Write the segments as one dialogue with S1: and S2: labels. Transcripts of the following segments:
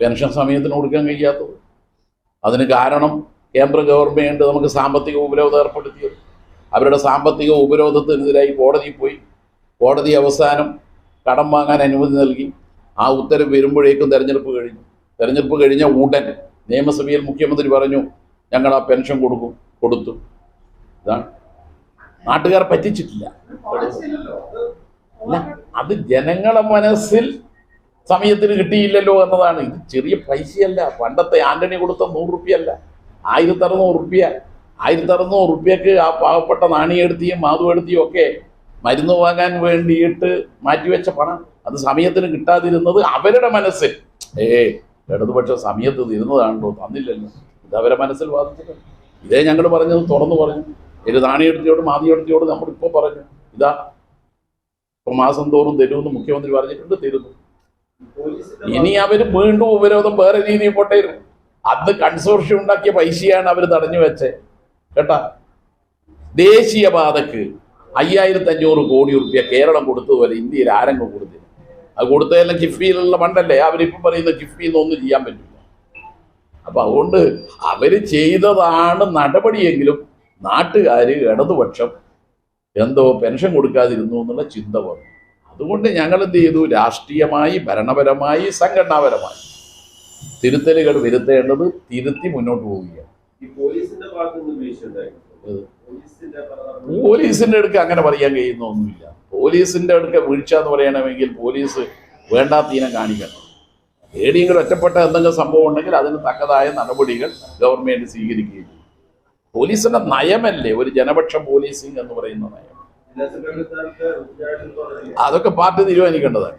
S1: Pension സമയത്തിന് കൊടുക്കാൻ കഴിയാത്തത്. അതിന് കാരണം കേന്ദ്ര ഗവൺമെന്റ് നമുക്ക് സാമ്പത്തിക ഉപരോധം ഏർപ്പെടുത്തിയത്. അവരുടെ സാമ്പത്തിക ഉപരോധത്തിനെതിരായി കോടതിയിൽ പോയി. കോടതി അവസാനം കടം വാങ്ങാൻ അനുമതി നൽകി. ആ ഉത്തരവ് വരുമ്പോഴേക്കും തെരഞ്ഞെടുപ്പ് കഴിഞ്ഞു. തെരഞ്ഞെടുപ്പ് കഴിഞ്ഞ ഉടൻ നിയമസഭയിൽ മുഖ്യമന്ത്രി പറഞ്ഞു ഞങ്ങൾ ആ പെൻഷൻ കൊടുക്കും കൊടുത്തു. ഇതാണ്. നാട്ടുകാർ പറ്റിച്ചിട്ടില്ല. അത് ജനങ്ങളുടെ മനസ്സിൽ സമയത്തിന് കിട്ടിയില്ലല്ലോ എന്നതാണ്. ഇത് ചെറിയ പൈസയല്ല. പണ്ടത്തെ ആന്റണി കൊടുത്ത നൂറ് റുപ്യല്ല ആയിരത്തി അറുന്നൂറ് റുപ്യ. ആയിരത്തി അറുന്നൂറ് റുപ്യക്ക് ആ പാവപ്പെട്ട നാണിയെടുത്തിയും മാതുവെടുത്തിയും ഒക്കെ മരുന്ന് വാങ്ങാൻ വേണ്ടിയിട്ട് മാറ്റിവെച്ച പണം. അത് സമയത്തിന് കിട്ടാതിരുന്നത് അവരുടെ മനസ്സിൽ. ഏ ഇടതുപക്ഷം സമയത്ത് തരുന്നതാണല്ലോ തന്നില്ലല്ലോ. ഇത് അവരെ മനസ്സിൽ ബാധിച്ചിട്ടുണ്ട് ഇതേ ഞങ്ങൾ പറഞ്ഞത് തുറന്നു പറഞ്ഞു. ഒരു നാണിയെടുത്തിയോട് മാതിയെടുത്തിയോട് നമ്മളിപ്പോൾ പറഞ്ഞു. ഇതാ ഇപ്പൊ മാസം തോറും തരുമെന്ന് മുഖ്യമന്ത്രി പറഞ്ഞിട്ടുണ്ട് തരുന്നു. ഇനി അവർ വീണ്ടും ഉപരോധം വേറെ രീതിയിൽ പോട്ടേരും അത് കൺസോർഷ്യം ഉണ്ടാക്കിയ പൈസയാണ് അവർ തടഞ്ഞു വെച്ചേ. കേട്ടാ? ദേശീയപാതക്ക് അയ്യായിരത്തി അഞ്ഞൂറ് കോടി റുപ്യ കേരളം കൊടുത്തതുപോലെ ഇന്ത്യയിൽ ആരെങ്കിലും കൊടുത്തില്ല. അത് കൊടുത്തതെല്ലാം കിഫ്ബിയിലുള്ള ഫണ്ടല്ലേ അവരിപ്പം പറയുന്ന കിഫ്ബിയിൽ നിന്നൊന്നും ചെയ്യാൻ പറ്റില്ല. അപ്പൊ അതുകൊണ്ട് അവർ ചെയ്തതാണ് നടപടിയെങ്കിലും നാട്ടുകാർ ഇടതുപക്ഷം എന്തോ പെൻഷൻ കൊടുക്കാതിരുന്നു എന്നുള്ള ചിന്ത വന്നു. അതുകൊണ്ട് ഞങ്ങൾ എന്ത് ചെയ്തു? രാഷ്ട്രീയമായി ഭരണപരമായി സംഘടനാപരമായി. തിരുത്തലുകൾ വരുത്തേണ്ടത് തിരുത്തി മുന്നോട്ട് പോവുകയാണ്.
S2: പോലീസിന്റെ
S1: അടുക്ക് അങ്ങനെ പറയാൻ കഴിയുന്ന ഒന്നുമില്ല പോലീസിന്റെ അടുക്ക വീഴ്ച എന്ന് പറയണമെങ്കിൽ പോലീസ് വേണ്ടാത്ത ഇനം കാണിക്കണം. ഏടിയെങ്കിലും ഒറ്റപ്പെട്ട എന്തെങ്കിലും സംഭവം ഉണ്ടെങ്കിൽ അതിന് തക്കതായ നടപടികൾ ഗവൺമെന്റ് സ്വീകരിക്കുകയും പോലീസിന്റെ നയമല്ലേ ഒരു ജനപക്ഷ പോലീസിംഗ് എന്ന് പറയുന്ന നയം? അതൊക്കെ പാർട്ടി തീരുമാനിക്കേണ്ടതാണ്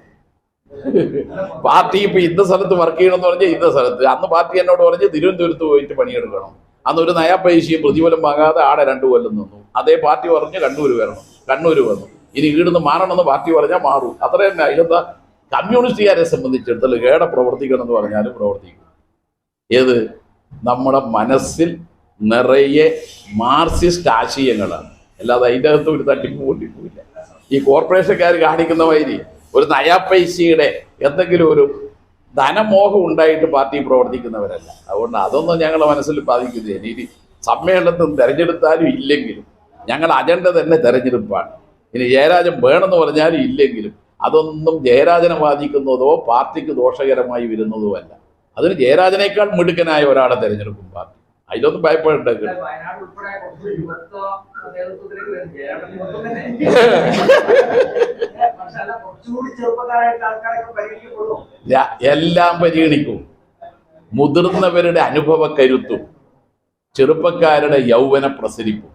S1: പാർട്ടി ഇപ്പൊ ഇന്ന സ്ഥലത്ത് വർക്ക് ചെയ്യണമെന്ന് പറഞ്ഞാൽ ഇന്ന സ്ഥലത്ത്. അന്ന് പാർട്ടി എന്നോട് പറഞ്ഞ് തിരുവനന്തപുരത്ത് പോയിട്ട് പണിയെടുക്കണം. അന്ന് ഒരു നയാ പൈസയും പ്രതിഫലം വാങ്ങാതെ ആടെ രണ്ടു കൊല്ലം നിന്നു. അതേ പാർട്ടി പറഞ്ഞ് കണ്ണൂർ വരണം. കണ്ണൂർ വന്നു. ഇനി ഈടുന്ന് മാറണമെന്ന് പാർട്ടി പറഞ്ഞാൽ മാറും. അത്ര തന്നെ അതിലെന്താ? കമ്മ്യൂണിസ്റ്റുകാരെ സംബന്ധിച്ചിടത്തോളം ഏടെ പ്രവർത്തിക്കണം എന്ന് പറഞ്ഞാലും പ്രവർത്തിക്കും. ഏത്? നമ്മുടെ മനസ്സിൽ നിറയെ മാർസിസ്റ്റ് ആശയങ്ങളാണ്. അല്ലാതെ അതിന്റെ അകത്ത് ഒരു തട്ടിപ്പ് പൊട്ടിപ്പോയില്ല ഈ കോർപ്പറേഷൻകാർ കാണിക്കുന്ന മാതിരി ഒരു നയാ പൈസയുടെ എന്തെങ്കിലും ഒരു ധനമോഹം ഉണ്ടായിട്ട് പാർട്ടി പ്രവർത്തിക്കുന്നവരല്ല. അതുകൊണ്ട് അതൊന്നും ഞങ്ങളുടെ മനസ്സിൽ ബാധിക്കുന്നില്ല. ഇനി സമ്മേളനത്തിൽ തിരഞ്ഞെടുത്താലും ഇല്ലെങ്കിലും ഞങ്ങളുടെ അജണ്ട തന്നെ തെരഞ്ഞെടുപ്പാണ്. ഇനി ജയരാജൻ വേണമെന്ന് പറഞ്ഞാലും ഇല്ലെങ്കിലും അതൊന്നും ജയരാജനെ ബാധിക്കുന്നതോ പാർട്ടിക്ക് ദോഷകരമായി വരുന്നതോ അല്ല. അതിന് ജയരാജനേക്കാൾ മിടുക്കനായ ഒരാളെ തിരഞ്ഞെടുക്കും പാർട്ടി. അതിലൊന്നും ഭയപ്പെടേണ്ട എല്ലാം പരിഗണിക്കും. മുതിർന്നവരുടെ അനുഭവ കരുത്തും ചെറുപ്പക്കാരുടെ യൗവന പ്രസരിപ്പും.